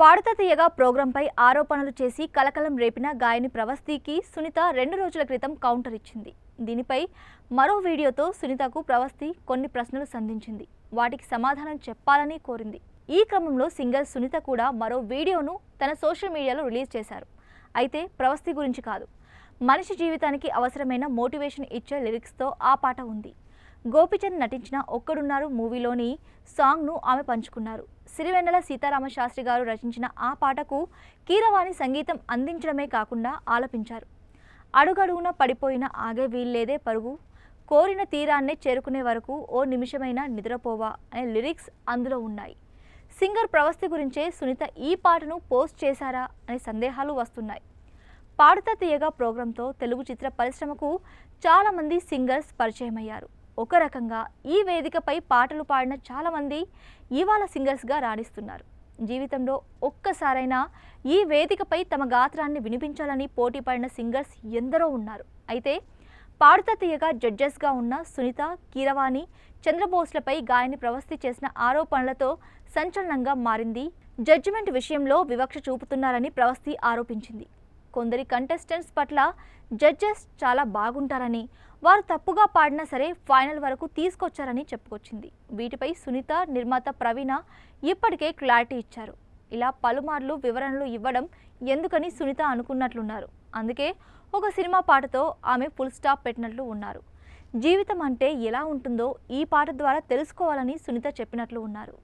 పాడుతా తీయగా ప్రోగ్రాంపై ఆరోపణలు చేసి కలకలం రేపిన గాయని ప్రవస్తికి సునీత రెండు రోజుల క్రితం కౌంటర్ ఇచ్చింది. దీనిపై మరో వీడియోతో సునీతకు ప్రవస్తి కొన్ని ప్రశ్నలు సంధించింది. వాటికి సమాధానం చెప్పాలని కోరింది. ఈ క్రమంలో సింగర్ సునీత కూడా మరో వీడియోను తన సోషల్ మీడియాలో రిలీజ్ చేశారు. అయితే ప్రవస్తి గురించి కాదు. మనిషి జీవితానికి అవసరమైన మోటివేషన్ ఇచ్చే లిరిక్స్తో ఆ పాట ఉంది. గోపిచంద్ నటించిన ఒక్కడున్నారు మూవీలోని సాంగ్ను ఆమె పంచుకున్నారు. సిరివెన్నెల సీతారామ శాస్త్రి గారు రచించిన ఆ పాటకు కీరవాణి సంగీతం అందించడమే కాకుండా ఆలపించారు. అడుగడుగున పడిపోయిన ఆగే వీల్లేదే పరుగు. కోరిన తీరాన్నే చేరుకునే వరకు ఓ నిమిషమైనా నిద్రపోవా అనే లిరిక్స్ అందులో ఉన్నాయి. సింగర్ ప్రవస్తి గురించే సునీత ఈ పాటను పోస్ట్ చేశారా అనే సందేహాలు వస్తున్నాయి. పాడుతా తీయగా ప్రోగ్రాంతో తెలుగు చిత్ర పరిశ్రమకు చాలామంది సింగర్స్ పరిచయమయ్యారు. ఒక రకంగా ఈ వేదికపై పాటలు పాడిన చాలామంది ఇవాళ సింగర్స్గా రాణిస్తున్నారు. జీవితంలో ఒక్కసారైనా ఈ వేదికపై తమ గాత్రాన్ని వినిపించాలని పోటీ పడిన సింగర్స్ ఎందరో ఉన్నారు. అయితే పాడుతా తీయగా జడ్జెస్గా ఉన్న సునీత కీరవాణి చంద్రబోస్లపై గాయని ప్రవస్తి చేసిన ఆరోపణలతో సంచలనంగా మారింది. జడ్జిమెంట్ విషయంలో వివక్ష చూపుతున్నారని ప్రవస్తి ఆరోపించింది. కొందరి కంటెస్టెంట్స్ పట్ల జడ్జెస్ చాలా బాగుంటారని వారు తప్పుగా పాడినా సరే ఫైనల్ వరకు తీసుకొచ్చారని చెప్పుకొచ్చింది. వీటిపై సునీత నిర్మాత ప్రవీణ ఇప్పటికే క్లారిటీ ఇచ్చారు. ఇలా పలుమార్లు వివరణలు ఇవ్వడం ఎందుకని సునీత అనుకున్నట్లున్నారు. అందుకే ఒక సినిమా పాటతో ఆమె ఫుల్ స్టాప్ పెట్టినట్లు ఉన్నారు. జీవితం అంటే ఎలా ఉంటుందో ఈ పాట ద్వారా తెలుసుకోవాలని సునీత చెప్పినట్లు ఉన్నారు.